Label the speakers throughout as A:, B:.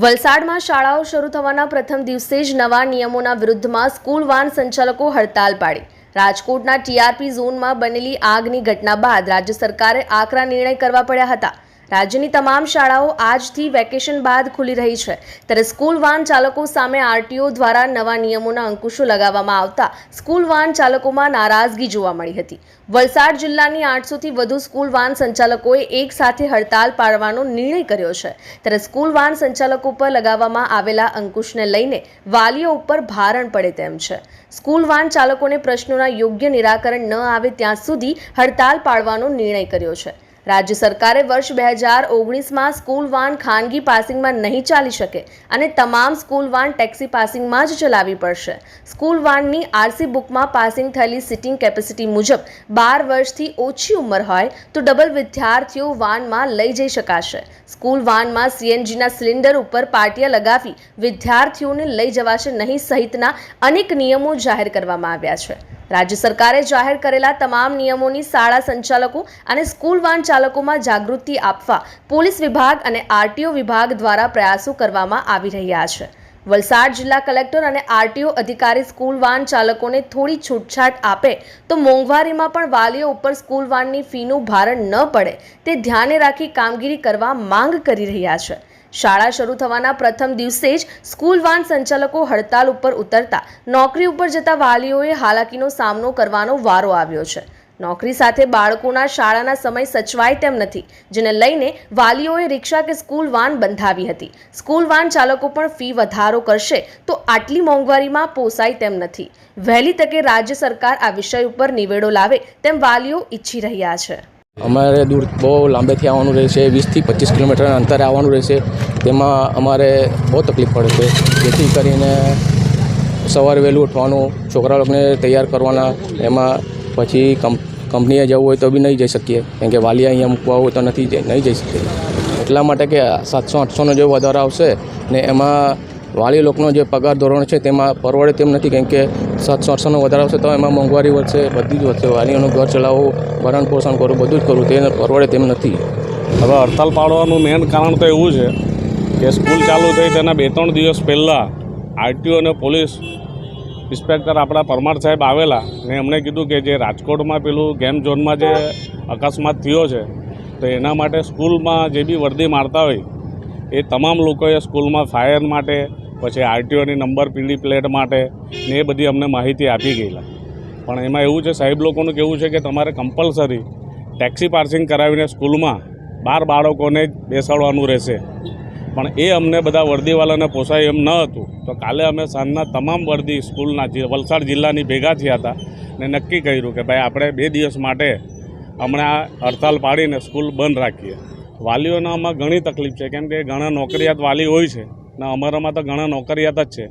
A: વલસાડમાં શાળાઓ શરૂ થવાના પ્રથમ દિવસે જ નવા નિયમોના વિરુદ્ધમાં સ્કૂલ વાન સંચાલકો હડતાલ પાડી. રાજકોટના ટીઆરપી ઝોનમાં બનેલી આગની ઘટના બાદ રાજ્ય સરકારે આકરા નિર્ણય કરવા પડ્યા હતા. રાજ્યની તમામ શાળાઓ આજથી વેકેશન બાદ ખુલી રહી છે. ત્યારે સ્કૂલ વાન ચાલકો સામે આરટીઓ દ્વારા નવા નિયમોના અંકુશો લગાવવામાં આવતા સ્કૂલ વાન ચાલકોમાં નારાજગી જોવા મળી હતી. વલસાડ જિલ્લાની આઠસોથી વધુ સ્કૂલ વાન સંચાલકોએ એક સાથે હડતાલ પાડવાનો નિર્ણય કર્યો છે. ત્યારે સ્કૂલ વાન સંચાલકો પર લગાવવામાં આવેલા અંકુશને લઈને વાલીઓ ઉપર ભારણ પડે તેમ છે. સ્કૂલ વાન ચાલકોને પ્રશ્નોના યોગ્ય નિરાકરણ ન આવે ત્યાં સુધી હડતાલ પાડવાનો નિર્ણય કર્યો છે. રાજ્ય સરકારે વર્ષ બે હજાર ઓગણીસમાં સ્કૂલ વાન ખાનગી પાસિંગમાં નહીં ચાલી શકે અને તમામ સ્કૂલ વાન ટેક્સી પાસિંગમાં જ ચલાવવી પડશે. સ્કૂલ વાનની આરસી બુકમાં પાસિંગ થયેલી સિટિંગ કેપેસિટી મુજબ બાર વર્ષથી ઓછી ઉંમર હોય તો ડબલ વિદ્યાર્થીઓ વાનમાં લઈ જઈ શકાશે. સ્કૂલ વાનમાં સીએનજીના સિલિન્ડર ઉપર પાટિયા લગાવી વિદ્યાર્થીઓને લઈ જવાશે નહીં સહિતના અનેક નિયમો જાહેર કરવામાં આવ્યા છે. રાજ્ય સરકારે જાહેર કરેલા તમામ નિયમોની શાળા સંચાલકો અને સ્કૂલ વાન ચાલકોમાં જાગૃતિ આપવા પોલીસ વિભાગ અને આરટીઓ વિભાગ દ્વારા પ્રયાસો કરવામાં આવી રહ્યા છે. વલસાડ જિલ્લા કલેક્ટર અને આરટીઓ અધિકારી સ્કૂલ વાન ચાલકોને થોડી છૂટછાટ આપે તો મોંઘવારીમાં પણ વાલીઓ ઉપર સ્કૂલ વાનની ફીનું ભારણ ન પડે તે ધ્યાને રાખી કામગીરી કરવા માંગ કરી રહ્યા છે. શાળા શરૂ થવાના પ્રથમ દિવસે જ સ્કૂલ વાન સંચાલકો હડતાલ ઉપર ઉતરતા નોકરી ઉપર જતા વાલીઓએ હાલાકીનો સામનો કરવાનો વારો આવ્યો છે. નોકરી સાથે બાળકોના શાળાના સમય સચવાય તેમ નથી, જેને લઈને વાલીઓએ રિક્ષા કે સ્કૂલ વાન બંધાવી હતી. સ્કૂલ વાન ચાલકો પણ ફી વધારો કરશે તો આટલી મોંઘવારીમાં પોસાય તેમ નથી. વહેલી તકે રાજ્ય સરકાર આ વિષય ઉપર નિવેડો લાવે તેમ વાલીઓ ઈચ્છી રહ્યા છે.
B: અમારે દૂર બહુ લાંબેથી આવવાનું રહેશે વીસથી પચીસ કિલોમીટરના અંતરે આવવાનું રહેશે. તેમાં અમારે બહુ તકલીફ પડે છે. જેથી કરીને સવારે વહેલું ઉઠવાનું, છોકરા લોકોને તૈયાર કરવાના, એમાં પછી કંપ કંપનીએ જવું હોય તો બી નહીં જઈ શકીએ. કેમ કે વાલી અહીંયા મૂકવા હોય તો નથી નહીં જઈ શકીએ. એટલા માટે કે સાતસો, આઠસોનો જે વધારો આવશે ને એમાં વાલી લોકોનો જે પગાર ધોરણ છે તેમાં પરવડે તેમ નથી, કેમ કે સાતસો, આઠસોનો વધારો છે તો એમાં મોંઘવારી વધશે, બધી જ વધશે. વાલીઓનું ઘર ચલાવવું, ભરણ પોષણ કરવું, બધું જ કરવું, તેને પરવડે તેમ નથી.
C: હવે હડતાલ પાડવાનું મેઇન કારણ તો એવું છે કે સ્કૂલ ચાલુ થઈ તેના બે ત્રણ દિવસ પહેલાં આરટીઓ અને પોલીસ ઇન્સ્પેક્ટર આપણા પરમાર સાહેબ આવેલા ને એમણે કીધું કે જે રાજકોટમાં પેલું ગેમ ઝોનમાં જે અકસ્માત થયો છે, તો એના માટે સ્કૂલમાં જે બી વર્દી મારતા હોય, એ તમામ લોકોએ સ્કૂલમાં ફાયર માટે પછી આરટીઓની નંબર, પીડી પ્લેટ માટે ને એ બધી અમને માહિતી આપી ગયેલા. પણ એમાં એવું છે, સાહેબ લોકોનું કેવું છે કે તમારે કમ્પલસરી ટેક્સી પાર્સિંગ કરાવીને સ્કૂલમાં બાર બાળકોને જ બેસાડવાનું રહેશે. પણ એ અમને બધા વર્દીવાલાને પોસાય એમ ન હતું. તો કાલે અમે સાંજના તમામ વર્દી સ્કૂલના વલસાડ જિલ્લાની ભેગા થયા હતા ને નક્કી કર્યું કે ભાઈ આપણે બે દિવસ માટે હમણાં હડતાલ પાડીને સ્કૂલ બંધ રાખીએ. વાલીઓને આમાં ઘણી તકલીફ છે. કેમ કે ઘણા નોકરિયાત વાલી હોય છે. ને, અમારામાં તો ઘણા નોકરિયાત જ છે.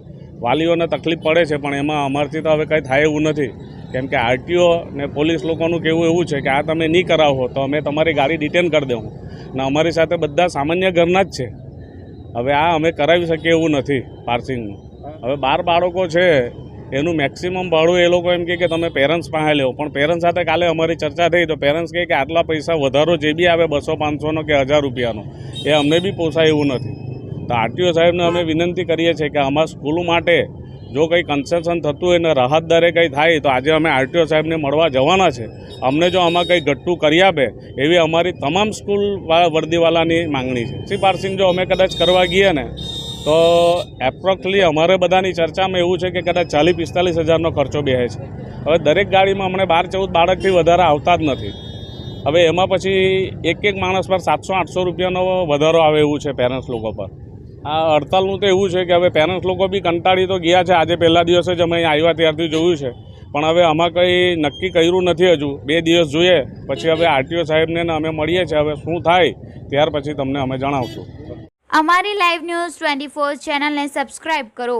C: વાલીઓને તકલીફ પડે છે, પણ એમાં અમારથી તો હવે કંઈ થાય એવું નથી. કેમ કે આરટીઓ ને પોલીસ લોકોનું કહેવું એવું છે કે આ તમે નહીં કરાવો, તો અમે તમારી ગાડી ડિટેન કરી દઉં ને અમારી સાથે બધા સામાન્ય ઘરના જ છે. હવે આ અમે કરાવી શકીએ એવું નથી પાર્સિંગનું. હવે બાર બાળકો છે, એનું મેક્સિમમ ભાડું એ લોકો એમ કે તમે પેરેન્ટ્સ પાસે લેવો પણ પેરેન્ટ્સ સાથે કાલે અમારી ચર્ચા થઈ, તો પેરેન્ટ્સ કહે કે આટલા પૈસા વધારો જે બી આવે બસો પાંચસોનો કે હજાર રૂપિયાનો, એ અમને બી પોસાય એવું નથી. તો આરટીઓ સાહેબને અમે વિનંતી કરીએ છીએ કે અમારા સ્કૂલ માટે જો કંઈ કન્સેશન થતું હોય ને રાહત દરે કંઈ થાય, તો આજે અમે આરટીઓ સાહેબને મળવા જવાના છે. અમને જો આમાં કંઈ ઘટ્ટું કરી આપે, એવી અમારી તમામ સ્કૂલ વર્દીવાલાની માંગણી છે. સી પાર્સિંગ જો અમે કદાચ કરવા ગઈએ ને, તો એપ્રોક્સલી અમારે બધાની ચર્ચામાં એવું છે કે કદાચ ચાલીસ પિસ્તાલીસ હજારનો ખર્ચો બેસે છે. હવે દરેક ગાડીમાં અમને બાર ચૌદ બાળકથી વધારે આવતા જ નથી. હવે એમાં પછી એક એક માણસ પર સાતસો, આઠસો રૂપિયાનો વધારો આવે એવું છે પેરેન્ટ્સ લોકો પર. આ હડતાલનું તો એવું છે કે હવે પેરેન્ટ્સ લોકો બી કંટાળી તો ગયા છે. આજે પહેલા દિવસે જ અમે આવ્યા ત્યારથી જોયું છે. પણ હવે આમાં કંઈ નક્કી કર્યું નથી હજુ. બે દિવસ જોઈએ. પછી હવે આરટીઓ સાહેબને અમે મળીએ છીએ. હવે શું થાય ત્યાર પછી તમને અમે જણાવશું.
D: અમારી લાઈવ ન્યૂઝ ટ્વેન્ટી ફોર ચેનલને સબસ્ક્રાઇબ કરો.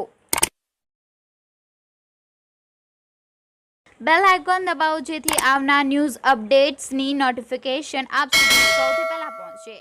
D: બેલ આઇકોન દબાવો જેથી આવનાર ન્યૂઝ અપડેટ્સની નોટિફિકેશન આપ સુધી સૌથી પહેલા પહોંચે.